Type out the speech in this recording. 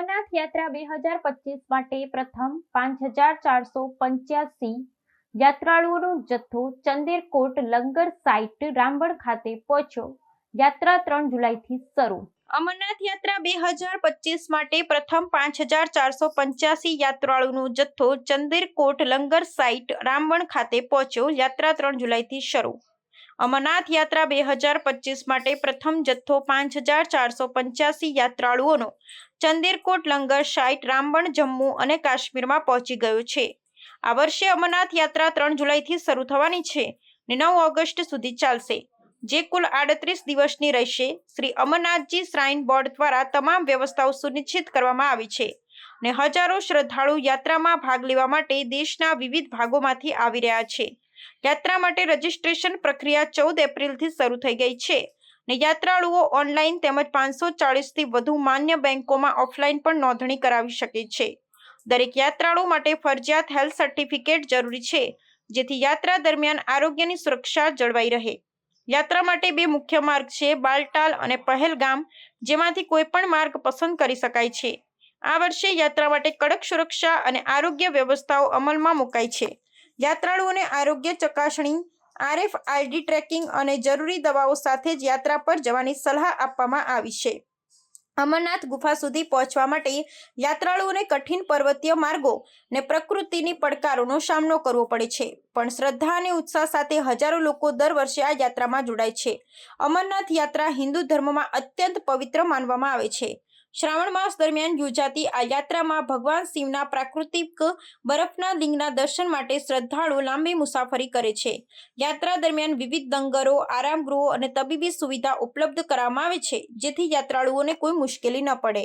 યાત્રા બે હજાર પચીસ માટે પ્રથમ પાંચ હજાર ચારસો પંચ્યાસી યાત્રાળુઓનો જથ્થો ચંદેરકોટ લંગર સાઇટ રામબણ ખાતે પહોંચ્યો. યાત્રા ત્રણ જુલાઈથી શરૂ. અમરનાથ યાત્રા બે હજાર પચીસ માટે પ્રથમ પાંચ હજાર ચારસો પંચ્યાસી યાત્રાળુનો જથ્થો ચંદેરકોટ લંગર સાઇટ રામબણ ખાતે પહોંચ્યો. યાત્રા ત્રણ જુલાઈથી શરૂ. અમરનાથ યાત્રા બે હજાર પચીસ માટે પ્રથમ જથ્થો પાંચ હજાર ચારસો પંચ્યાસી યાત્રાળુઓનો ચંદેરકોટ, લંગર, સાઇટ, રામબણ, જમ્મુ અને કાશ્મીરમાં પહોંચી ગયો છે. આ વર્ષે અમરનાથ યાત્રા ત્રણ જુલાઈથી શરૂ થવાની છે ને નવ ઓગસ્ટ સુધી ચાલશે. જે કુલ આડત્રીસ દિવસની રહેશે. શ્રી અમરનાથજી શ્રાઇન બોર્ડ દ્વારા તમામ વ્યવસ્થાઓ સુનિશ્ચિત કરવામાં આવી છે ને હજારો શ્રદ્ધાળુ યાત્રામાં ભાગ લેવા માટે દેશના વિવિધ ભાગોમાંથી આવી રહ્યા છે. યાત્રા માટે રજીસ્ટ્રેશન પ્રક્રિયા ચૌદ એપ્રિલથી શરૂ થઈ ગઈ છે. ને યાત્રાળુઓ ઓનલાઈન તેમજ પાંચસો ચાળીસથી વધુ માન્ય બેંકોમાં ઓફલાઈન પણ નોંધણી કરાવી શકે છે. દરેક યાત્રાળુ માટે ફરજિયાત હેલ્થ સર્ટિફિકેટ જરૂરી છે, જેથી યાત્રા દરમિયાન આરોગ્યની સુરક્ષા જળવાઈ રહે. યાત્રા માટે બે મુખ્ય માર્ગ છે, બાલટાલ અને પહેલગામ, જેમાંથી કોઈ પણ માર્ગ પસંદ કરી શકાય છે. આ વર્ષે યાત્રા માટે કડક સુરક્ષા અને આરોગ્ય વ્યવસ્થાઓ અમલમાં મુકાઈ છે. યાત્રાળુઓને આરોગ્ય ચકાસણી, આરએફ આઈડી ટ્રેકિંગ અને જરૂરી દવાઓ સાથે જ યાત્રા પર જવાની સલાહ આપવામાં આવી છે. અમરનાથ ગુફા સુધી પહોંચવા માટે યાત્રાળુઓને કઠિન પર્વતીય માર્ગો ને પ્રકૃતિની પડકારોનો સામનો કરવો પડે છે, પણ શ્રદ્ધા અને ઉત્સાહ સાથે હજારો લોકો દર વર્ષે આ યાત્રામાં જોડાય છે. અમરનાથ યાત્રા હિન્દુ ધર્મમાં અત્યંત પવિત્ર માનવામાં આવે છે. શ્રાવણ માસ દરમિયાન યોજાતી આ યાત્રામાં ભગવાન શિવના પ્રાકૃતિક બરફના લિંગના દર્શન માટે શ્રદ્ધાળુઓ લાંબી મુસાફરી કરે છે. યાત્રા દરમિયાન વિવિધ દંગરો આરામગૃહો અને તબીબી સુવિધા ઉપલબ્ધ કરવામાં આવે છે, જેથી યાત્રાળુઓને કોઈ મુશ્કેલી ન પડે.